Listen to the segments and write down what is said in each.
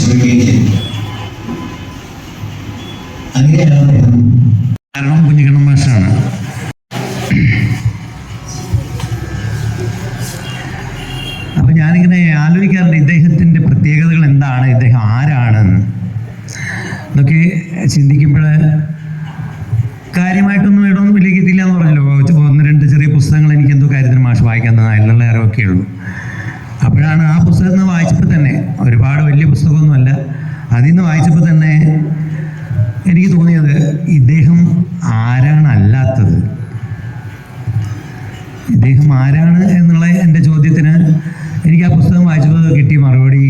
പരിശ്രമിക്കുകയും ചെയ്തു. കാരണം കുഞ്ഞിക്കണ്ണൻ മാഷാണ്. അപ്പൊ ഞാനിങ്ങനെ ആലോചിക്കാറുണ്ട് ഇദ്ദേഹത്തിന്റെ പ്രത്യേകതകൾ എന്താണ് ഇദ്ദേഹം ആരാണെന്ന് എന്നൊക്കെ ചിന്തിക്കുമ്പോൾ കാര്യമായിട്ടൊന്നും ഇടൊന്നും വലിയ കിട്ടിയില്ല എന്ന് പറഞ്ഞല്ലോ. ഒന്ന് രണ്ട് ചെറിയ പുസ്തകങ്ങൾ എനിക്ക് എന്തോ കാര്യത്തിന് മാഷ് വായിക്കാൻ തന്നെ അതിനുള്ള അറിവൊക്കെ ഉള്ളൂ അപ്പോഴാണ് ആ പുസ്തകത്തിൽ വായിച്ചപ്പോൾ തന്നെ ഒരുപാട് വലിയ പുസ്തകമൊന്നുമല്ല. അതിൽ നിന്ന് വായിച്ചപ്പോൾ തന്നെ എനിക്ക് തോന്നിയത് ഇദ്ദേഹം ആരാണ് അല്ലാത്തത്? ഇദ്ദേഹം ആരാണ് എന്നുള്ള എന്റെ ചോദ്യത്തിന് എനിക്ക് ആ പുസ്തകം വായിച്ചപ്പോൾ കിട്ടിയ മറുപടി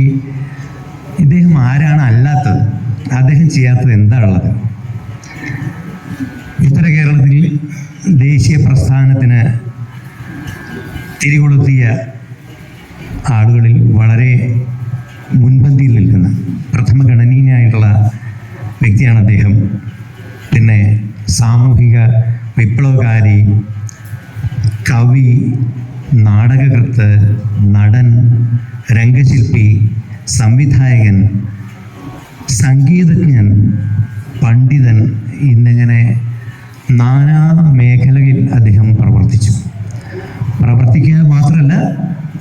ഇദ്ദേഹം ആരാണ് അല്ലാത്തത്? അദ്ദേഹം ചെയ്യാത്തത് എന്താ ഉള്ളത്? ഉത്തര കേരളത്തിൽ ദേശീയ പ്രസ്ഥാനത്തിന് തിരികൊളുത്തിയ ആളുകളിൽ വളരെ മുൻപന്തിയിൽ നിൽക്കുന്ന പ്രഥമ ഗണനീയനായിട്ടുള്ള വ്യക്തിയാണ് അദ്ദേഹം. പിന്നെ സാമൂഹിക വിപ്ലവകാരി കവി നാടകകൃത്ത് നടൻ രംഗശില്പി സംവിധായകൻ സംഗീതജ്ഞൻ പണ്ഡിതൻ എന്നിങ്ങനെ നാനാ മേഖലയിൽ അദ്ദേഹം പ്രവർത്തിച്ചു പ്രവർത്തിക്കുക മാത്രമല്ല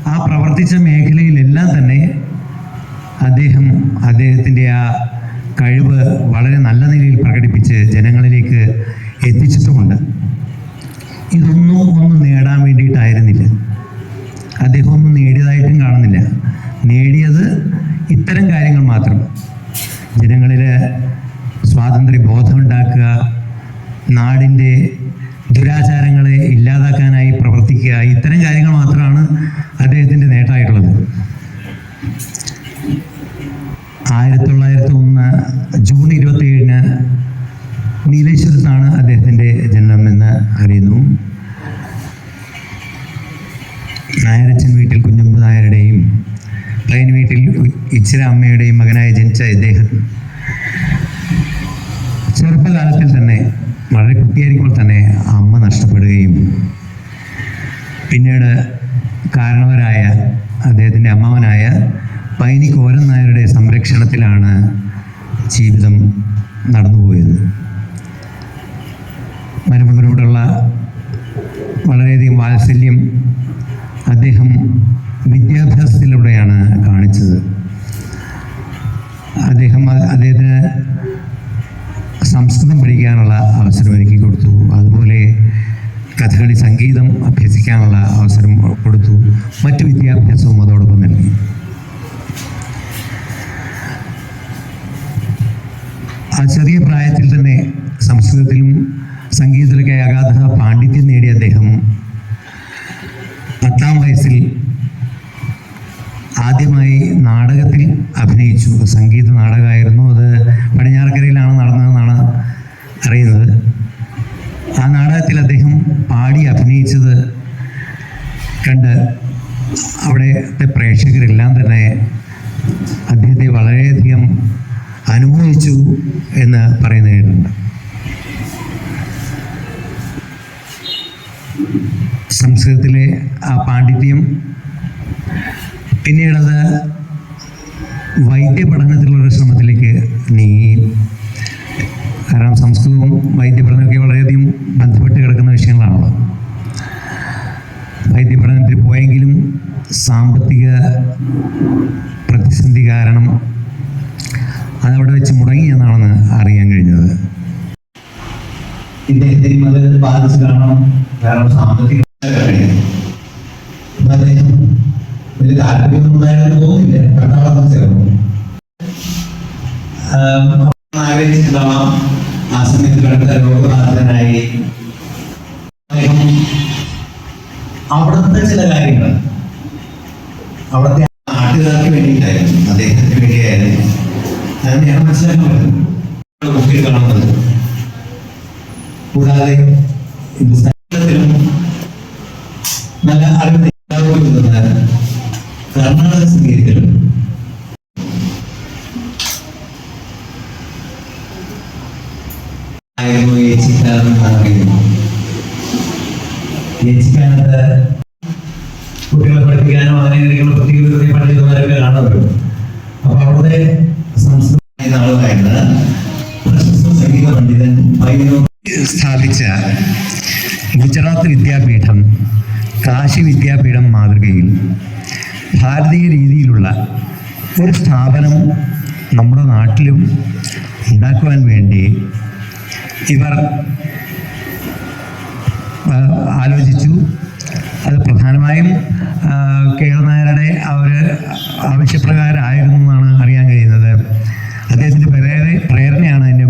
ആ പ്രവർത്തിച്ച മേഖലയിലെല്ലാം തന്നെ അദ്ദേഹം അദ്ദേഹത്തിന്റെ ആ കഴിവ് വളരെ നല്ല നിലയിൽ പ്രകടിപ്പിച്ച് ജനങ്ങളിലേക്ക് എത്തിച്ചിട്ടുമുണ്ട് ഇതൊന്നും ഒന്നും നേടാൻ വേണ്ടിയിട്ടായിരുന്നില്ല അദ്ദേഹം ഒന്നും നേടിയതായിട്ടും കാണുന്നില്ല നേടിയത് ഇത്തരം കാര്യങ്ങൾ മാത്രം ജനങ്ങളിൽ സ്വാതന്ത്ര്യ ബോധമുണ്ടാക്കുക നാടിന്റെ ദുരാചാരങ്ങളെ ഇല്ലാതാക്കാനായി പ്രവർത്തിക്കുക ഇത്തരം കാര്യങ്ങൾ മാത്രമാണ് അദ്ദേഹത്തിന്റെ നേട്ടമായിട്ടുള്ളത് ആയിരത്തി തൊള്ളായിരത്തി ഒന്ന് ജൂൺ ഇരുപത്തി ഏഴിന് നീലേശ്വരത്താണ് അദ്ദേഹത്തിന്റെ ജനനം എന്ന് അറിയുന്നു. നായരച്ചൻ വീട്ടിൽ കുഞ്ഞമ്പ നായരുടെയും പയൻ വീട്ടിൽ ഇച്ചിര അമ്മയുടെയും മകനായി ജനിച്ച ഇദ്ദേഹം ചെറുപ്പകാലത്തിൽ തന്നെ വളരെ കുട്ടിയായിരിക്കുമ്പോൾ തന്നെ അമ്മ നഷ്ടപ്പെടുകയും പിന്നീട് കാരണവരായ അദ്ദേഹത്തിന്റെ അമ്മാവനായ പൈനി കോരൻ നായരുടെ സംരക്ഷണത്തിലാണ് ജീവിതം നടന്നുപോയത്. മരുമകനോടുള്ള വളരെയധികം വാത്സല്യം കഥകളി സംഗീതം അഭ്യസിക്കാനുള്ള അവസരം കൊടുത്തു. മറ്റു വിദ്യാഭ്യാസവും അതോടൊപ്പം നൽകി. ആ ചെറിയ പ്രായത്തിൽ തന്നെ സംസ്കൃതത്തിലും സംഗീതത്തിലൊക്കെ അഗാധ പാണ്ഡിത്യം നേടിയ അദ്ദേഹം പത്താം വയസ്സിൽ ആദ്യമായി നാടകത്തിൽ അഭിനയിച്ചു. സംഗീത നാടകമായിരുന്നു. അത് പടിഞ്ഞാറക്കരയിലാണ് നടന്നതെന്നാണ് അറിയുന്നത്. ആ നാടകത്തിൽ അദ്ദേഹം പാടി അഭിനയിച്ചത് കണ്ട് അവിടെത്തെ പ്രേക്ഷകരെല്ലാം തന്നെ അദ്ദേഹത്തെ വളരെയധികം അനുഭവിച്ചു എന്ന് പറയുന്നത് സംസ്കൃതത്തിലെ ആ പാണ്ഡിത്യം പിന്നീടത് വൈദ്യ പഠനത്തിലുള്ള ശ്രമത്തിലേക്ക് നീങ്ങി. കാരണം സംസ്കൃതവും വൈദ്യപഠനമൊക്കെ വളരെയധികം ബന്ധപ്പെട്ട് കിടക്കുന്ന വിഷയങ്ങളാണല്ലോ വൈദ്യപഠനത്തിൽ പോയെങ്കിലും സാമ്പത്തിക പ്രതിസന്ധി കാരണം അതവിടെ വെച്ച് മുടങ്ങി എന്നാണെന്ന് അറിയാൻ കഴിഞ്ഞത്. ഇദ്ദേഹത്തെയും അത് ബാധിച്ചു കാണണം കാരണം സാമ്പത്തിക കടുത്ത രോഗബാധിതനായി അവിടുത്തെ ചില കാര്യങ്ങൾ. അവിടുത്തെ നാട്ടുകാർക്ക് വേണ്ടിയിട്ടായിരുന്നു. അദ്ദേഹത്തിന് വേണ്ടിയായിരുന്നു. ഞാൻ മനസ്സിലാക്കാൻ പറ്റുന്നത് ബുക്കിൽ കാണുന്നത്. കൂടാതെ സംഗീതത്തിലും നല്ല അറിവ് കർണാടക സംഗീതത്തിലും സ്ഥാപിച്ച ഗുജറാത്ത് വിദ്യാപീഠം കാശി വിദ്യാപീഠം മാതൃകയിൽ ഭാരതീയ രീതിയിലുള്ള ഒരു സ്ഥാപനം നമ്മുടെ നാട്ടിലും ഉണ്ടാക്കുവാൻ വേണ്ടി ഇവർ ആലോചിച്ചു. അത് പ്രധാനമായും കേരളനായരുടെ അവർ ആവശ്യപ്രകാരമായിരുന്നു എന്നാണ് അറിയാൻ കഴിയുന്നത്. അദ്ദേഹത്തിന്റെ പ്രേര പ്രേരണയാണ് എന്റെ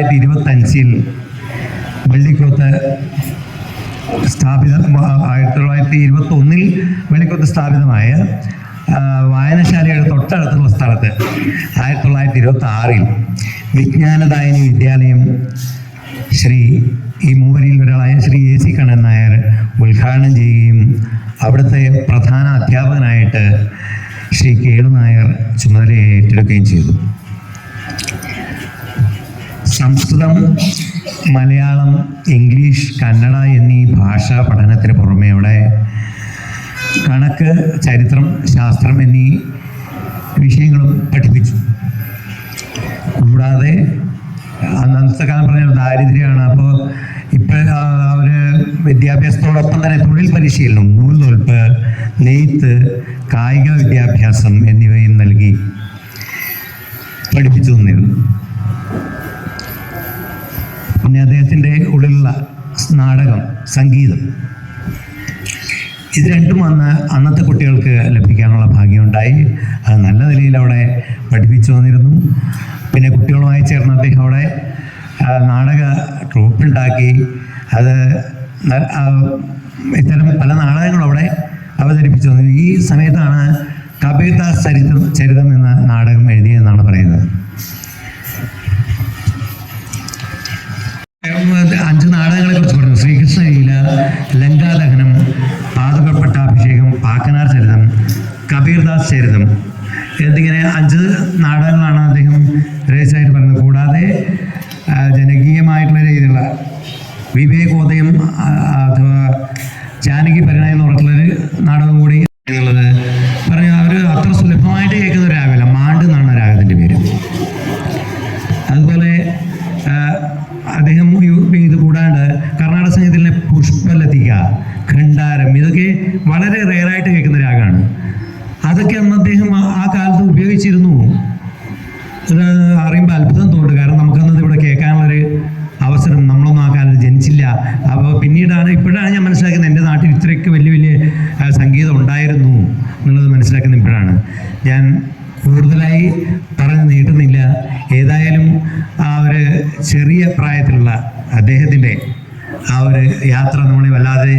തൊള്ളായിരത്തി ഇരുപത്തഞ്ചിൽ വെള്ളിക്കുളത്ത് സ്ഥാപിത ആയിരത്തി തൊള്ളായിരത്തി ഇരുപത്തി ഒന്നിൽ വെള്ളിക്കുളത്ത് സ്ഥാപിതമായ വായനശാലയുടെ തൊട്ടടുത്തുള്ള സ്ഥലത്ത് ആയിരത്തി തൊള്ളായിരത്തി ഇരുപത്തി ആറിൽ വിജ്ഞാനദായനി വിദ്യാലയം ശ്രീ ഈ മൂവരിൽ ഒരാളായ ശ്രീ എ സി കണ്ണൻ നായർ ഉദ്ഘാടനം ചെയ്യുകയും അവിടുത്തെ പ്രധാന അധ്യാപകനായിട്ട് ശ്രീ കേളു നായർ ചുമതല ഏറ്റെടുക്കുകയും ചെയ്തു. സംസ്കൃതം മലയാളം ഇംഗ്ലീഷ് കന്നഡ എന്നീ ഭാഷാ പഠനത്തിന് പുറമെ ഇവിടെ കണക്ക് ചരിത്രം ശാസ്ത്രം എന്നീ വിഷയങ്ങളും പഠിപ്പിച്ചു. കൂടാതെ അന്നത്തെ കാലം പറഞ്ഞ ദാരിദ്ര്യമാണ്. അപ്പോൾ ഇപ്പോൾ അവർ വിദ്യാഭ്യാസത്തോടൊപ്പം തന്നെ തൊഴിൽ പരിശീലനം നൂൽ നൂൽപ്പ് നെയ്ത്ത് കായിക വിദ്യാഭ്യാസം എന്നിവയും നൽകി. ഇത് രണ്ടും അന്ന് അന്നത്തെ കുട്ടികൾക്ക് ലഭിക്കാനുള്ള ഭാഗ്യമുണ്ടായി. അത് നല്ല നിലയിൽ അവിടെ പഠിപ്പിച്ചു വന്നിരുന്നു. പിന്നെ കുട്ടികളുമായി ചേർന്ന് അദ്ദേഹം അവിടെ നാടക ട്രൂപ്പുണ്ടാക്കി അത് ഇത്തരം പല നാടകങ്ങളും അവിടെ അവതരിപ്പിച്ചു വന്നിരുന്നു. ഈ സമയത്താണ് കബീർദാസ് ചരിത്രം ചരിതം എന്ന നാടകം എഴുതിയെന്നാണ് പറയുന്നത്. അദ്ദേഹം ചെറിയ പ്രായത്തിലുള്ള അദ്ദേഹത്തിന്റെ ആ ഒരു യാത്ര നമ്മളെ വല്ലാതെ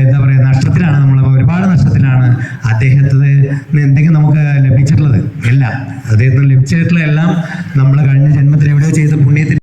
എന്താ പറയുക നഷ്ടത്തിലാണ്. നമ്മൾ ഒരുപാട് നഷ്ടത്തിലാണ് അദ്ദേഹത്തിന് എന്തെങ്കിലും നമുക്ക് ലഭിച്ചിട്ടുള്ളത്. എല്ലാം. അദ്ദേഹത്തിന് ലഭിച്ചിട്ടുള്ള എല്ലാം നമ്മൾ കഴിഞ്ഞ ജന്മത്തിൽ എവിടെയോ ചെയ്ത പുണ്യത്തിന്